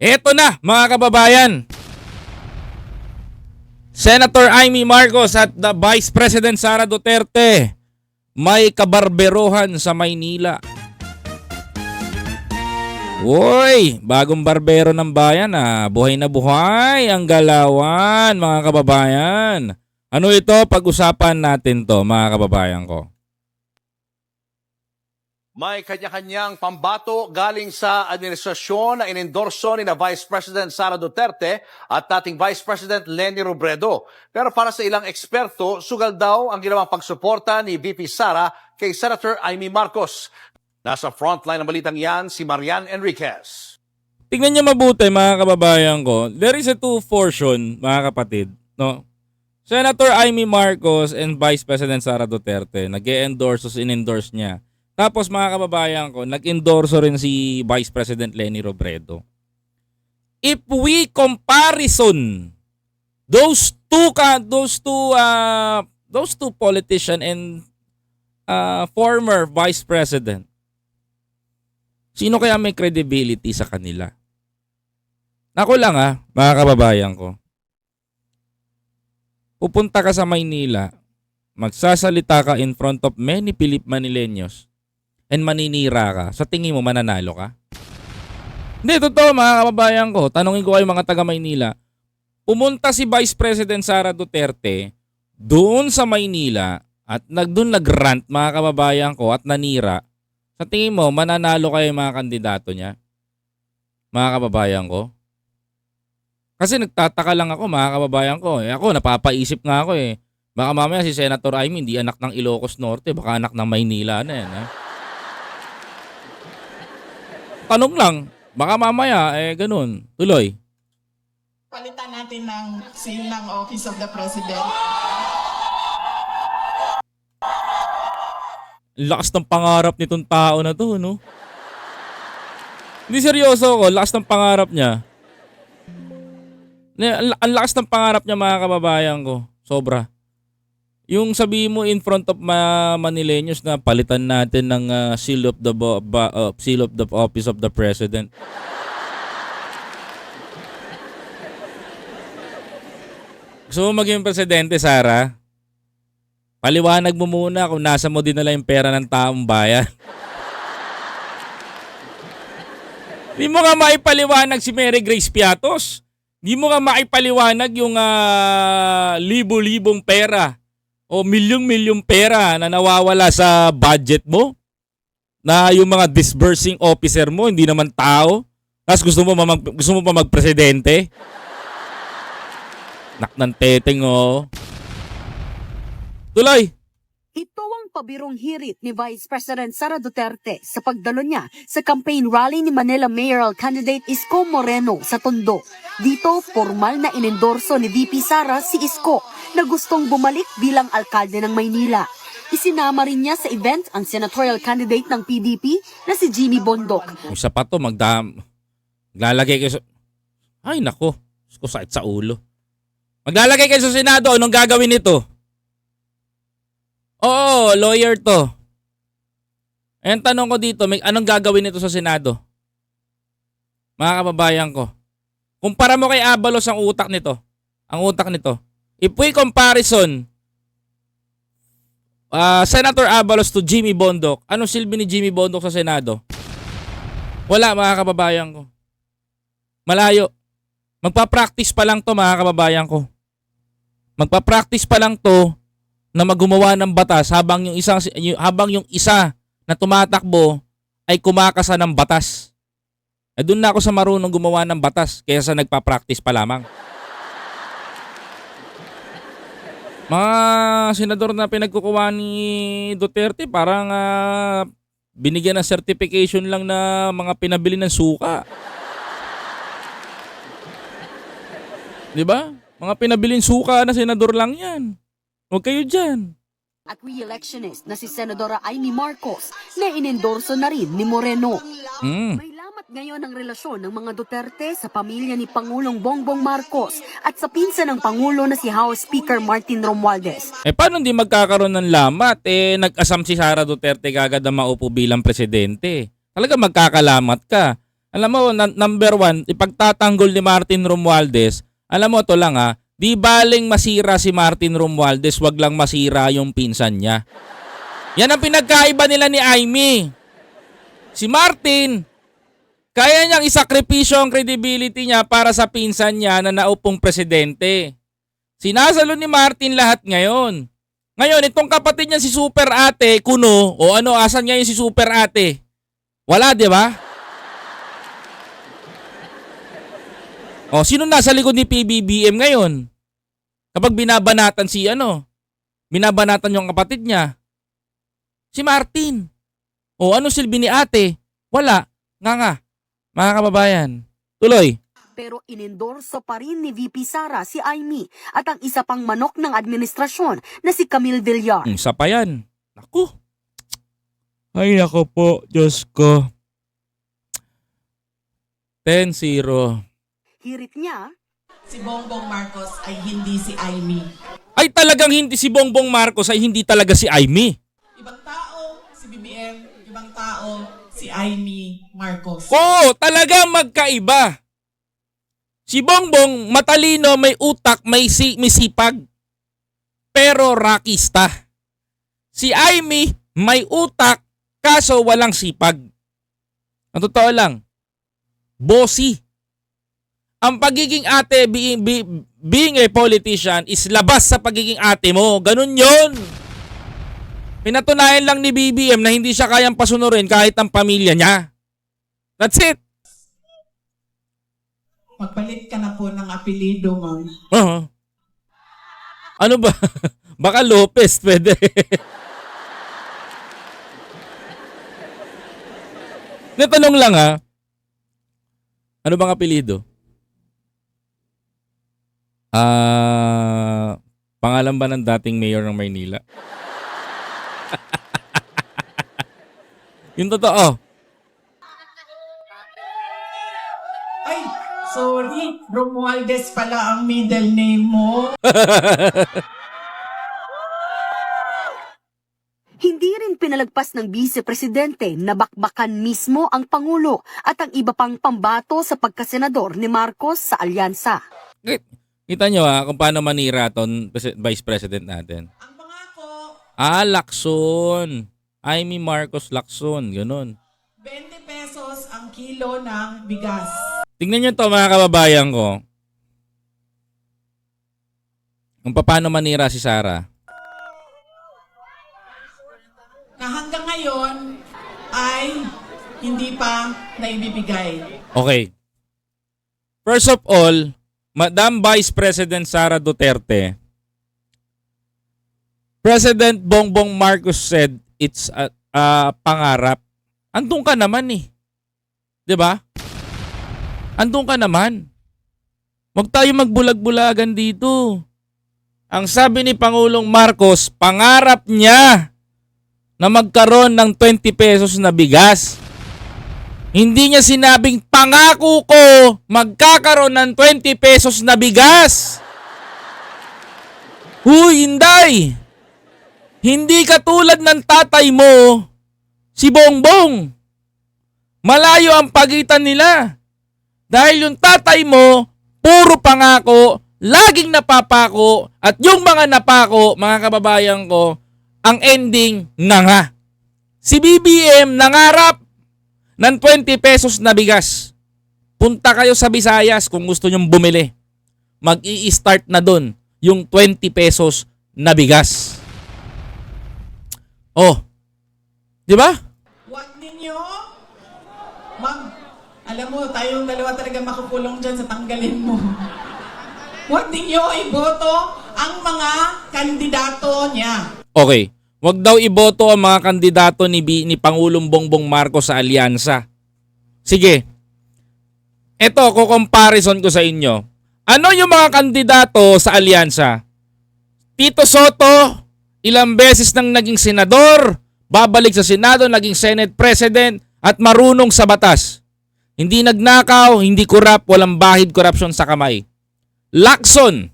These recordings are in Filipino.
Eto na, mga kababayan. Senator Amy Marcos at the Vice President Sara Duterte may kabarberohan sa Maynila. Uy, bagong barbero ng bayan ah. Buhay na buhay ang galawan, mga kababayan. Ano ito? Pag-usapan natin to, mga kababayan ko. May kanya-kanyang pambato galing sa administrasyon na inendorso ni na Vice President Sara Duterte at dating Vice President Lenny Robredo. Pero para sa ilang eksperto, sugal daw ang ginawang pagsuporta ni VP Sara kay Senator Amy Marcos. Nasa frontline ng balitang yan si Marian Enriquez. Tingnan niyo mabuti mga kababayan ko. There is a two portion mga kapatid, no? Senator Amy Marcos and Vice President Sara Duterte nag-endorse o in-endorse niya. Tapos mga kababayan ko, nag-endorse rin si Vice President Lenny Robredo. If we comparison those two those two uh, those two politician and uh, former vice president Sino kaya may credibility sa kanila? Ako lang ah, mga kababayan ko. Pupunta ka sa Maynila, magsasalita ka in front of many Pilip Manileños, and maninira ka, sa tingin mo mananalo ka? Hindi, totoo mga kababayan ko. Tanungin ko kayo mga taga Maynila. Pumunta si Vice President Sara Duterte doon sa Maynila at nagdoon nagrant mga kababayan ko at nanira sa tingin mo, mananalo kayo mga kandidato niya? Mga kababayan ko? Kasi nagtataka lang ako, mga kababayan ko. Eh, ako, napapaisip nga ako eh. Baka mamaya si Senator Amy, hindi anak ng Ilocos Norte, baka anak ng Maynila na yan. Ha? Tanong lang, baka mamaya, eh ganun. Tuloy. Palitan natin ng seal ng Office of the President. Lakas ng pangarap nitong tao na to, no? Hindi seryoso ako, lakas ng pangarap niya. Ang lakas ng pangarap niya mga kababayan ko. Sobra. Yung sabi mo in front of ma Manileños na palitan natin ng ah, seal of the ba- uh, seal of the office of the president. Gusto mo maging presidente, Sara? Paliwanag mo muna kung nasa mo dinala yung pera ng taong bayan. Di mo nga maipaliwanag si Mary Grace Piatos. Di mo nga maipaliwanag yung ah, libo-libong pera o milyong-milyong pera na nawawala sa budget mo. Na yung mga disbursing officer mo, hindi naman tao. Tapos gusto mo, mag, gusto mo pa magpresidente? Nak ng teteng, oh. Tuloy! Ito ang pabirong hirit ni Vice President Sara Duterte sa pagdalo niya sa campaign rally ni Manila mayoral candidate Isko Moreno sa Tondo. Dito, formal na inendorso ni VP Sara si Isko na gustong bumalik bilang alkalde ng Maynila. Isinama rin niya sa event ang senatorial candidate ng PDP na si Jimmy Bondok. Kung sa pa to, magdam... Maglalagay kayo sa... Ay, nako. Ko sakit sa ulo. Maglalagay kayo sa Senado. Anong gagawin nito? Oo, lawyer to. Ayan, tanong ko dito, may anong gagawin nito sa Senado? Mga kababayan ko. Kumpara mo kay Abalos ang utak nito. Ang utak nito. If we comparison ah, Senator Abalos to Jimmy Bondok, anong silbi ni Jimmy Bondok sa Senado? Wala mga kababayan ko. Malayo. Magpa-practice pa lang to mga kababayan ko. Magpa-practice pa lang to na maggumawa ng batas habang yung isang habang yung isa na tumatakbo ay kumakasa ng batas. Eh doon na ako sa marunong gumawa ng batas kaysa sa nagpa-practice pa lamang. Mga senador na pinagkukuha ni Duterte parang ah, binigyan ng certification lang na mga pinabili ng suka. 'Di ba? Mga pinabiling suka na senador lang 'yan. Huwag kayo diyan. At re-electionist na si Senadora Amy Marcos na inendorso na rin ni Moreno. Mm. May lamat ngayon ang relasyon ng mga Duterte sa pamilya ni Pangulong Bongbong Marcos at sa pinsan ng Pangulo na si House Speaker Martin Romualdez. Eh paano hindi magkakaroon ng lamat? Eh nag-asam si Sara Duterte kagad na maupo bilang presidente. Talaga magkakalamat ka. Alam mo, number one, ipagtatanggol ni Martin Romualdez, alam mo to lang ha, di baling masira si Martin Romualdez, wag lang masira yung pinsan niya. Yan ang pinagkaiba nila ni Aimee. Si Martin, kaya niyang isakripisyo ang credibility niya para sa pinsan niya na naupong presidente. Sinasalo ni Martin lahat ngayon. Ngayon, itong kapatid niya si Super Ate, Kuno, o ano, asan ngayon si Super Ate? Wala, di ba? O, sino nasa likod ni PBBM ngayon? Kapag binabanatan si ano, binabanatan yung kapatid niya. Si Martin. O, ano silbi ni ate? Wala. Nga nga. Mga kababayan. Tuloy. Pero inendorso pa rin ni VP Sara si Aimee at ang isa pang manok ng administrasyon na si Camille Villar. Ang isa pa yan. Naku. Ay, nako po. Diyos ko. 10-0. Hirit niya, Si Bongbong Marcos ay hindi si Aimee. Ay talagang hindi si Bongbong Marcos ay hindi talaga si Aimee. Ibang tao, si BBM. Ibang tao, si Aimee Marcos. Oo, talagang magkaiba. Si Bongbong matalino, may utak, may, si, may sipag. Pero rakista. Si Aimee may utak, kaso walang sipag. Ang totoo lang, bossy. Ang pagiging ate, being, be- being a politician, is labas sa pagiging ate mo. Ganun yon. Pinatunayan lang ni BBM na hindi siya kayang pasunurin kahit ang pamilya niya. That's it. Magpalit ka na po ng apelido, ma'am. Oo. Ano ba? Baka Lopez pwede. Natanong lang ha. Ano bang apelido? Ah, pangalan ba ng dating mayor ng Maynila? Yung totoo. Ay, sorry. Romualdez pala ang middle name mo. hindi rin pinalagpas ng Vice Presidente na bakbakan mismo ang Pangulo at ang iba pang pambato sa pagkasenador ni Marcos sa alyansa. Kita nyo ha kung paano manira ton vice president natin. Ang pangako, Ah, Lacson. Amy Marcos Lacson. Ganun. 20 pesos ang kilo ng bigas. Tingnan nyo to mga kababayan ko. Kung paano manira si Sara. Na hanggang ngayon ay hindi pa naibibigay. Okay. First of all, Madam Vice President Sara Duterte, President Bongbong Marcos said it's a, a pangarap. Andun ka naman eh. 'Di ba? Andun ka naman. Huwag tayo magbulag-bulagan dito. Ang sabi ni Pangulong Marcos, pangarap niya na magkaroon ng 20 pesos na bigas. Hindi niya sinabing pangako ko magkakaroon ng 20 pesos na bigas. Huy, Inday! Hindi katulad ng tatay mo, si Bongbong. Malayo ang pagitan nila. Dahil yung tatay mo, puro pangako, laging napapako, at yung mga napako, mga kababayan ko, ang ending na nga. Si BBM nangarap ng 20 pesos na bigas. Punta kayo sa Visayas kung gusto nyong bumili. Mag-i-start na doon yung 20 pesos na bigas. Oh. 'Di ba? Huwag ninyo, ma'am, alam mo, tayong dalawa talaga makukulong dyan sa tanggalin mo. Huwag ninyo iboto ang mga kandidato niya. Okay. Wag daw iboto ang mga kandidato ni, B, ni Pangulong Bongbong Marcos sa alyansa. Sige. Ito, ko-comparison ko sa inyo. Ano yung mga kandidato sa alyansa? Tito Soto, ilang beses nang naging senador, babalik sa Senado, naging Senate President, at marunong sa batas. Hindi nagnakaw, hindi kurap, walang bahid korupsyon sa kamay. Lacson,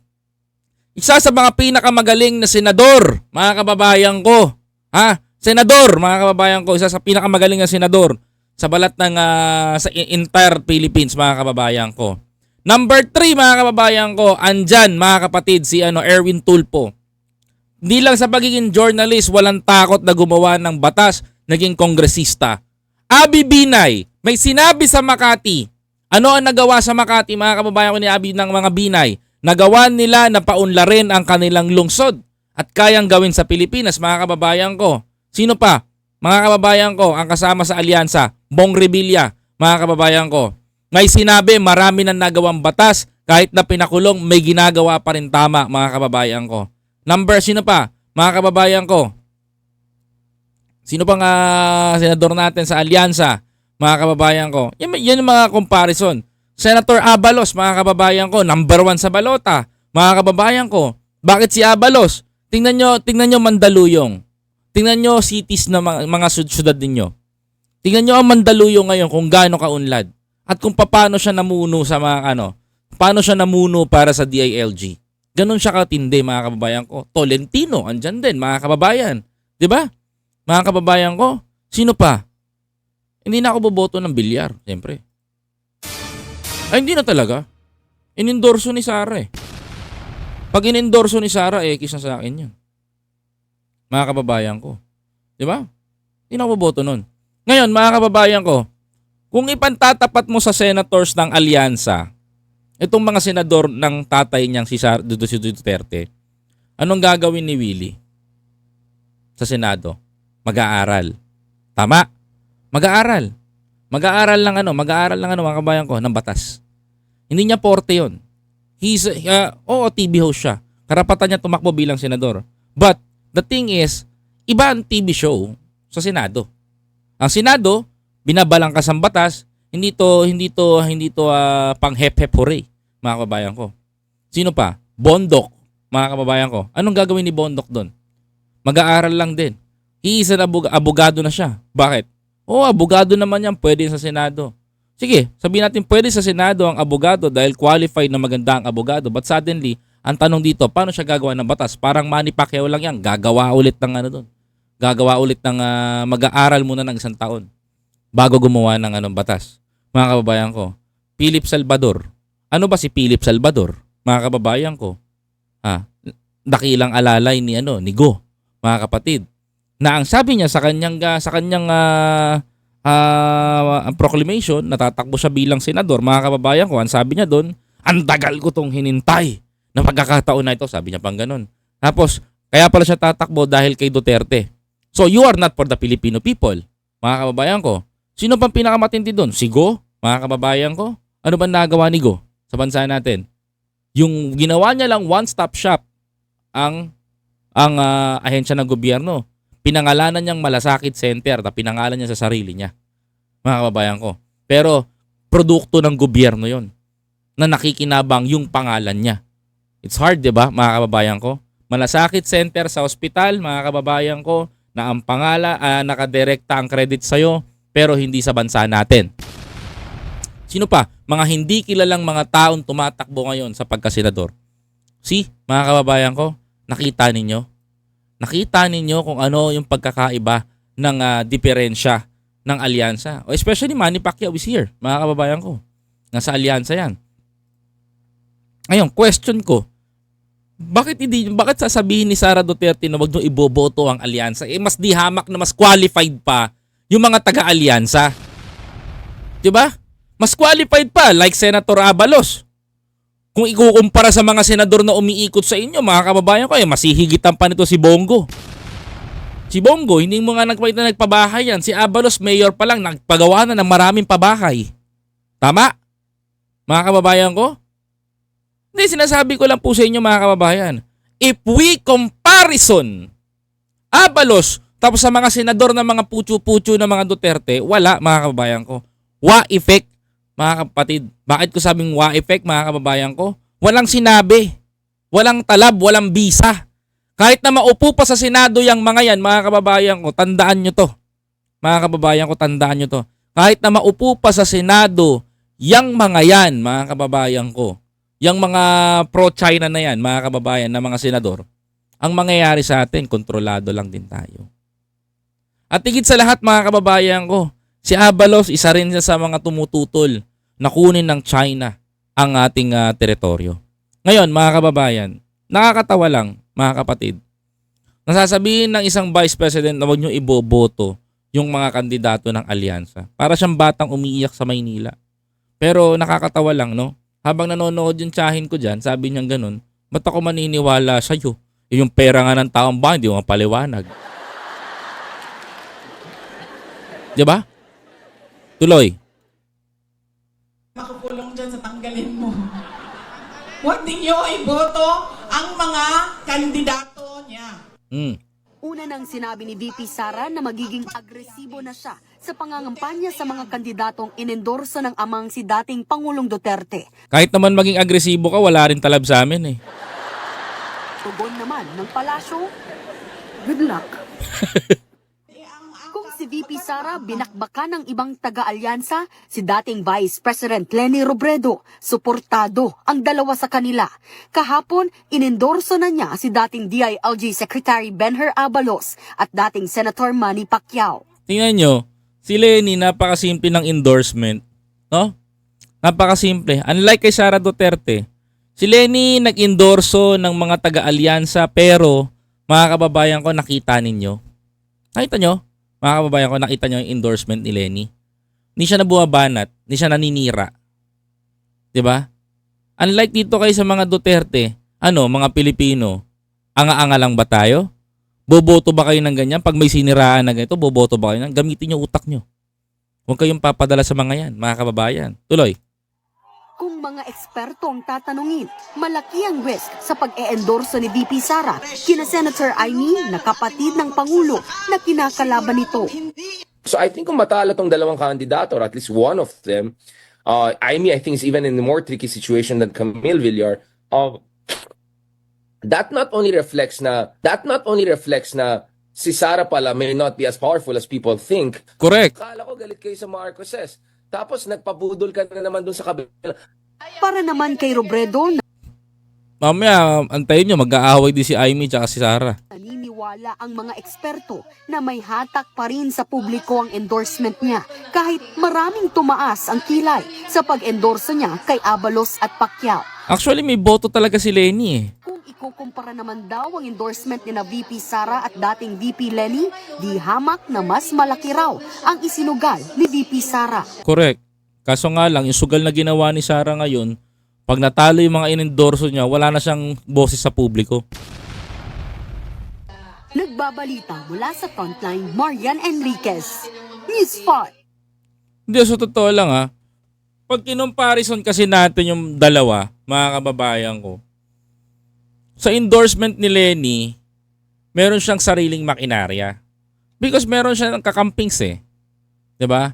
isa sa mga pinakamagaling na senador, mga kababayan ko. Ha? Senador, mga kababayan ko, isa sa pinakamagaling na senador. sa balat ng ah, sa entire Philippines mga kababayan ko. Number 3 mga kababayan ko, andyan mga kapatid si ano Erwin Tulpo. Hindi lang sa pagiging journalist, walang takot na gumawa ng batas, naging kongresista. Abi Binay, may sinabi sa Makati. Ano ang nagawa sa Makati mga kababayan ko ni Abi ng mga Binay? Nagawa nila na paunlarin ang kanilang lungsod at kayang gawin sa Pilipinas mga kababayan ko. Sino pa? Mga kababayan ko, ang kasama sa alyansa, Bong Revilla, mga kababayan ko. May sinabi marami nang nagawang batas kahit na pinakulong may ginagawa pa rin tama mga kababayan ko. Number sino pa? Mga kababayan ko. Sino pang ah, senador natin sa alyansa? Mga kababayan ko. Yan, yan yung mga comparison. Senator Abalos, mga kababayan ko, number one sa balota. Mga kababayan ko, bakit si Abalos? Tingnan nyo, tingnan nyo Mandaluyong. Tingnan nyo cities na mga, mga syudad ninyo. Tingnan nyo ang Mandaluyong ngayon kung gaano kaunlad. At kung paano siya namuno sa mga ano, paano siya namuno para sa DILG. Ganon siya katindi mga kababayan ko. Tolentino, andyan din mga kababayan. ba? Mga kababayan ko, sino pa? Hindi na ako boboto ng bilyar, siyempre. Ay, hindi na talaga. Inendorso ni Sara eh. Pag inendorso ni Sara, eh, kiss na sa akin yun. Mga kababayan ko. Di ba? Hindi na ako boboto nun. Ngayon, mga kababayan ko, kung ipantatapat mo sa senators ng alyansa, itong mga senador ng tatay niyang si Sar Duterte, anong gagawin ni Willie sa Senado? Mag-aaral. Tama. Mag-aaral. Mag-aaral lang ano, mag-aaral lang ano mga kabayan ko ng batas. Hindi niya porte 'yon. He's uh, oo, TV host siya. Karapatan niya tumakbo bilang senador. But the thing is, iba ang TV show sa Senado. Ang Senado, binabalangkas ang batas, hindi to hindi to hindi to ah, pang hep hep hooray, mga kababayan ko. Sino pa? Bondok, mga kababayan ko. Anong gagawin ni Bondok doon? Mag-aaral lang din. He is an abog- abogado na siya. Bakit? Oo, abogado naman yan. Pwede sa Senado. Sige, sabihin natin pwede sa Senado ang abogado dahil qualified na maganda ang abogado. But suddenly, ang tanong dito, paano siya gagawa ng batas? Parang Manny Pacquiao lang yan. Gagawa ulit ng ano doon. Gagawa ulit ng ah, mag-aaral muna ng isang taon bago gumawa ng anong batas. Mga kababayan ko, Philip Salvador. Ano ba si Philip Salvador? Mga kababayan ko. Ha? Dakilang alalay ni ano, ni Go, mga kapatid. Na ang sabi niya sa kanyang ah, sa kanyang ah, ah, proclamation, natatakbo siya bilang senador. Mga kababayan ko, ang sabi niya doon, ang tagal ko tong hinintay na pagkakataon na ito. Sabi niya pang ganun. Tapos, kaya pala siya tatakbo dahil kay Duterte. So, you are not for the Filipino people. Mga kababayan ko, sino pang pinakamatindi doon? Si Go? Mga kababayan ko? Ano ba nagawa ni Go sa bansa natin? Yung ginawa niya lang one-stop shop ang ang ah, ahensya ng gobyerno. Pinangalanan niyang Malasakit Center na pinangalan niya sa sarili niya. Mga kababayan ko. Pero produkto ng gobyerno yon na nakikinabang yung pangalan niya. It's hard, di ba, mga kababayan ko? Malasakit Center sa ospital, mga kababayan ko, na ang pangala, ah, nakadirekta ang credit sa'yo, pero hindi sa bansa natin. Sino pa? Mga hindi kilalang mga taong tumatakbo ngayon sa pagkasenador. See, mga kababayan ko, nakita ninyo? Nakita ninyo kung ano yung pagkakaiba ng ah, diferensya ng alyansa. Especially Manny Pacquiao is here, mga kababayan ko. Nasa alyansa yan. Ngayon, question ko, bakit hindi bakit sasabihin ni Sara Duterte na wag nyo iboboto ang alyansa? Eh mas di hamak na mas qualified pa yung mga taga-alyansa. 'Di ba? Mas qualified pa like Senator Abalos. Kung ikukumpara sa mga senador na umiikot sa inyo, mga kababayan ko, eh, masihigitan pa nito si Bongo. Si Bongo, hindi mo nga nagpahit na nagpabahay yan. Si Abalos, mayor pa lang, nagpagawa na ng maraming pabahay. Tama? Mga kababayan ko? Hindi, sinasabi ko lang po sa inyo mga kababayan. If we comparison Abalos tapos sa mga senador na mga putyo-putyo na mga Duterte, wala mga kababayan ko. Wa effect mga kapatid. Bakit ko sabing wa effect mga kababayan ko? Walang sinabi. Walang talab, walang bisa. Kahit na maupo pa sa Senado yung mga yan, mga kababayan ko, tandaan nyo to. Mga kababayan ko, tandaan nyo to. Kahit na maupo pa sa Senado, yang mga yan, mga kababayan ko, yung mga pro-China na yan, mga kababayan na mga senador, ang mangyayari sa atin, kontrolado lang din tayo. At higit sa lahat, mga kababayan ko, Si Abalos, isa rin sa mga tumututol na kunin ng China ang ating ah, teritoryo. Ngayon, mga kababayan, nakakatawa lang, mga kapatid. Nasasabihin ng isang vice president na huwag nyo iboboto yung mga kandidato ng alyansa. Para siyang batang umiiyak sa Maynila. Pero nakakatawa lang, no? Habang nanonood yung tsahin ko dyan, sabi niyang ganun, ba't ako maniniwala sa'yo? Eh, yung pera nga ng taong ba, hindi mo mapaliwanag. Di ba? Tuloy. makukulong dyan sa tanggalin mo. Huwag ninyo iboto ang mga kandidato niya. Mm. Una nang sinabi ni VP Sara na magiging agresibo na siya sa pangangampanya sa mga kandidatong inendorso ng amang si dating Pangulong Duterte. Kahit naman maging agresibo ka, wala rin talab sa amin eh. Tugon naman ng palasyo, good luck. Si VP Sara binakbakan ng ibang taga-alyansa, si dating Vice President Lenny Robredo, suportado ang dalawa sa kanila. Kahapon, inendorso na niya si dating DILG Secretary Benher Abalos at dating Senator Manny Pacquiao. Tingnan nyo, si Lenny napakasimple ng endorsement. No? Napakasimple. Unlike kay Sara Duterte, si Lenny nag-endorso ng mga taga-alyansa pero mga kababayan ko nakita ninyo. Nakita nyo? Mga kababayan ko nakita nyo yung endorsement ni Lenny. Hindi siya nabuwabanat, hindi siya naninira. 'Di ba? Unlike dito kay sa mga Duterte, ano, mga Pilipino, anga-anga lang ba tayo? Boboto ba kayo ng ganyan? Pag may siniraan na ganito, boboto ba kayo ng Gamitin yung utak nyo. Huwag kayong papadala sa mga yan, mga kababayan. Tuloy. Mga eksperto ang tatanungin, malaki ang risk sa pag-e-endorso ni VP Sara kina Senator Aimee na kapatid ng Pangulo na kinakalaban nito. So I think kung matalo tong dalawang kandidato or at least one of them, uh, I mean, I think is even in a more tricky situation than Camille Villar, uh, that not only reflects na, that not only reflects na si Sara pala may not be as powerful as people think. Correct. Kala ko galit kayo sa Marcoses. Tapos nagpabudol ka na naman dun sa kabila. Para naman kay Robredo na Mamaya, antayin nyo, mag-aaway din si Aimee tsaka si Sara. naniniwala ang mga eksperto na may hatak pa rin sa publiko ang endorsement niya kahit maraming tumaas ang kilay sa pag-endorso niya kay Abalos at Pacquiao. Actually, may boto talaga si Lenny eh. Kung ikukumpara naman daw ang endorsement ni na VP Sara at dating VP Lenny, di hamak na mas malaki raw ang isinugal ni VP Sara. Correct. Kaso nga lang, yung sugal na ginawa ni Sara ngayon, pag natalo yung mga inendorso niya, wala na siyang boses sa publiko. Nagbabalita mula sa frontline, Marian Enriquez. News 5. Hindi, so totoo lang ha. Pag kinomparison kasi natin yung dalawa, mga kababayan ko, sa endorsement ni Lenny, meron siyang sariling makinarya. Because meron siya ng kakampings eh. 'Di ba?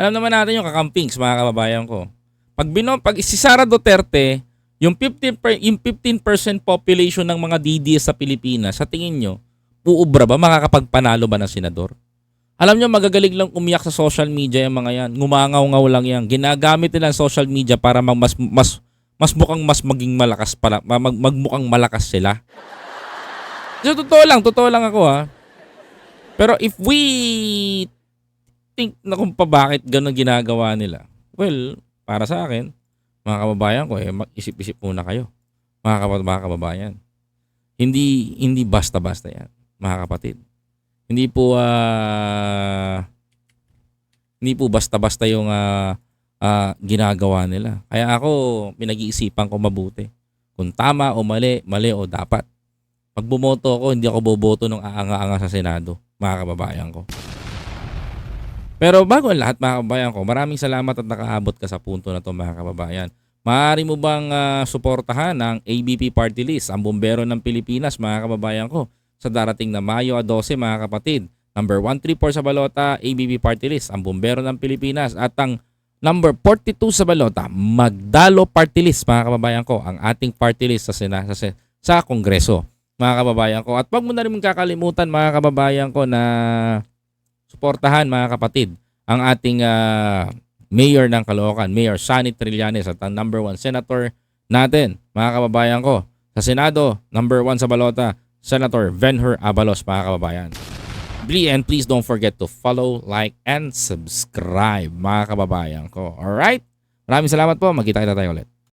Alam naman natin yung kakampings, mga kababayan ko. Pag binom, pag si Sara Duterte, yung 15 per, yung 15% population ng mga DDS sa Pilipinas, sa tingin nyo, uubra ba? Makakapagpanalo ba ng senador? Alam nyo, magagaling lang umiyak sa social media yung mga yan. Ngumangaw-ngaw lang yan. Ginagamit nila ang social media para mag, mas, mas, mas mukhang mas maging malakas para mag, magmukhang malakas sila. So, totoo lang, totoo lang ako ha. Pero if we think na kung pa bakit ganun ginagawa nila, well, para sa akin, mga kababayan ko, eh, mag-isip-isip muna kayo. Mga, kab- mga kababayan. Hindi, hindi basta-basta yan, mga kapatid. Hindi po, ah, hindi po basta-basta yung ah, ah, ginagawa nila. Kaya ako, pinag-iisipan ko mabuti. Kung tama o mali, mali o dapat. Pag bumoto ako, hindi ako boboto ng aanga-anga sa Senado, mga kababayan ko. Pero bago ang lahat mga kababayan ko, maraming salamat at nakaabot ka sa punto na to mga kababayan. Maaari mo bang ah, suportahan ang ABP Party List, ang bumbero ng Pilipinas mga kababayan ko, sa darating na Mayo a 12 mga kapatid. Number 134 sa balota, ABP Party List, ang bumbero ng Pilipinas. At ang number 42 sa balota, Magdalo Party List mga kababayan ko, ang ating party list sa, Sena, sa, sa Kongreso mga kababayan ko. At wag mo na rin kakalimutan mga kababayan ko na suportahan mga kapatid ang ating ah, mayor ng Caloocan, Mayor Sani Trillanes at ang number one senator natin, mga kababayan ko. Sa Senado, number one sa balota, Senator Venher Abalos, mga kababayan. And please don't forget to follow, like, and subscribe mga kababayan ko. Alright? Maraming salamat po. Magkita kita tayo ulit.